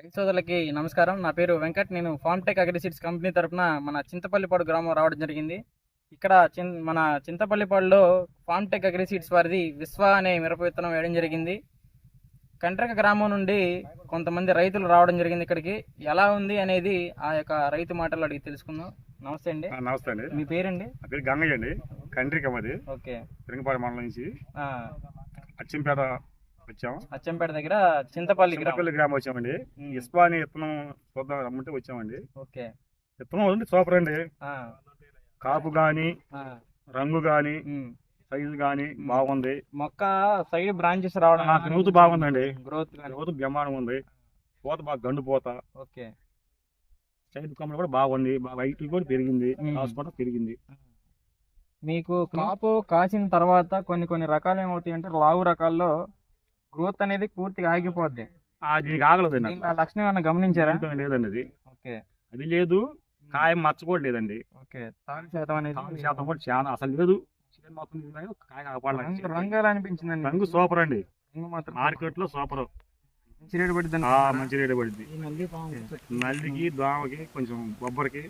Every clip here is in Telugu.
రైతు సోదరులకి నమస్కారం. నా పేరు వెంకట్. నేను ఫార్మ్ టెక్ అగ్రిసీడ్స్ కంపెనీ తరపున మన చింతపల్లిపాడు గ్రామం రావడం జరిగింది. ఇక్కడ చిన్ మన చింతపల్లిపాడులో ఫార్మ్ టెక్ అగ్రిసీడ్స్ వారిది విశ్వ అనే మిరప విత్తనం వేయడం జరిగింది. కంట్రక గ్రామం నుండి కొంతమంది రైతులు రావడం జరిగింది ఇక్కడికి. ఎలా ఉంది అనేది ఆ యొక్క రైతు మాటలు అడిగి తెలుసుకుందాం. నమస్తే అండి. నమస్తే అండి. మీ పేరండి? పేరు గంగయ్య అండి. కండ్రికం అది. ఓకే. తిరంగపాడు మండలం నుంచి. అచ్చింపేట వచ్చాము. అచ్చంపేట దగ్గర చింతపల్లి గ్రామం. చింతపల్లి గ్రామం వచ్చామండి. ఇస్పా అని విత్తనం చూద్దాం రమ్మంటే వచ్చామండి. ఓకే. విత్తనం ఉంది సూపర్ అండి. కాపు గాని రంగు గాని. సైజు గాని బాగుంది. మొక్క సైడ్ బ్రాంచెస్ రావడం నాకు గ్రోత్ బాగుందండి. గ్రోత్ గ్రోత్ బ్రహ్మాండం ఉంది. పూత బాగా గండు పూత. ఓకే. సైడ్ కమ్మలు కూడా బాగుంది. వైట్ కూడా పెరిగింది. కాసు కూడా పెరిగింది. మీకు కాపు కాసిన తర్వాత కొన్ని కొన్ని రకాలు ఏమవుతాయి అంటే లావు రకాల్లో గ్రోత్ అనేది పూర్తిగా ఆగిపోద్ది. ఆ, దీనికి ఆగలేదండి దీనికి ఆ లక్షణం ఏమైనా గమనించారా? లేదండి అది. ఓకే. అది లేదు. కాయ మచ్చ కూడా లేదండి. ఓకే. తాగు శాతం అనేది శాతం కూడా చాలా అసలు లేదు. మొత్తం కాయ రంగు కాపాడాలి రంగు ఎలా అనిపించిందండి? రంగు సూపర్ అండి. రంగు మాత్రం మార్కెట్లో సూపర్. మంచి రేటు పడుతుంది ఆ, మంచి రేటు పడింది నల్లికి దోమకి కొంచెం బొబ్బరికి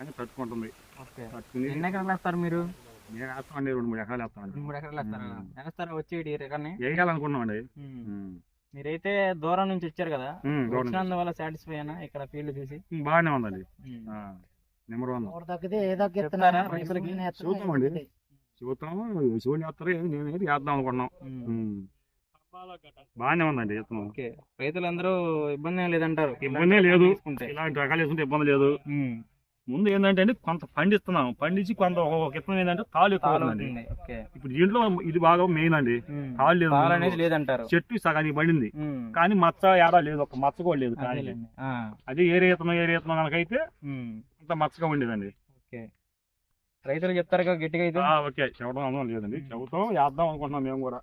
అని తట్టుకుంటుంది. ఓకే. తట్టుకుని ఎన్ని ఎకరాలు వేస్తారు మీరు? నేను వేస్తామండి రెండు మూడు ఎకరాలు వేస్తామండి రెండు మూడు ఎకరాలు వేస్తారా? ఉమ్. వేస్తారా వచ్చేటి రకాన్ని వేయాలనుకున్నామండి మీరైతే దూరం నుంచి వచ్చారు కదా ఉమ్, చూడండి. వచ్చినందువల్ల సాటిస్ఫై అయినా ఇక్కడ ఫీల్డ్ చూసి? ఉమ్, బాగానే ఉందండి. Number one. చెప్తారా రైతులకి? చూద్దామండి చూద్దాం శివుని వేస్తారు నేను ఏది వేద్దాం అనుకున్నాం. ఉమ్. బాగానే ఉందండి విత్తనం ఓకే. రైతులందరూ ఇబ్బంది ఏం లేదంటారు. ఇబ్బంది లేదు. తీసుకుంటే. ఇలాంటి రకాలు వేసుకుంటే ఇబ్బంది లేదు. ఉమ్. ముందు ఏంటంటే అండి కొంత పండిస్తున్నాం. పండించి కొంత ఒక విత్తనం ఏంటంటే తాలు ఎక్కువ ఇప్పుడు దీంట్లో ఇది బాగా మెయిన్ అండి. తాళ్ళు లేదు లేదంటారు. చెట్టు సగానికి పడింది. కానీ మచ్చ ఏడా లేదు. ఒక మచ్చ కూడా లేదు. అది ఏ రేతనం ఏ రేతనం మనకైతే. అంత మచ్చగా ఉండేదండి. రైతులు చెప్తారు గట్టిగా అయితే? ఓకే. చెప్పడం లేదండి. చెబుతాం వేద్దాం అనుకుంటున్నాం మేము కూడా.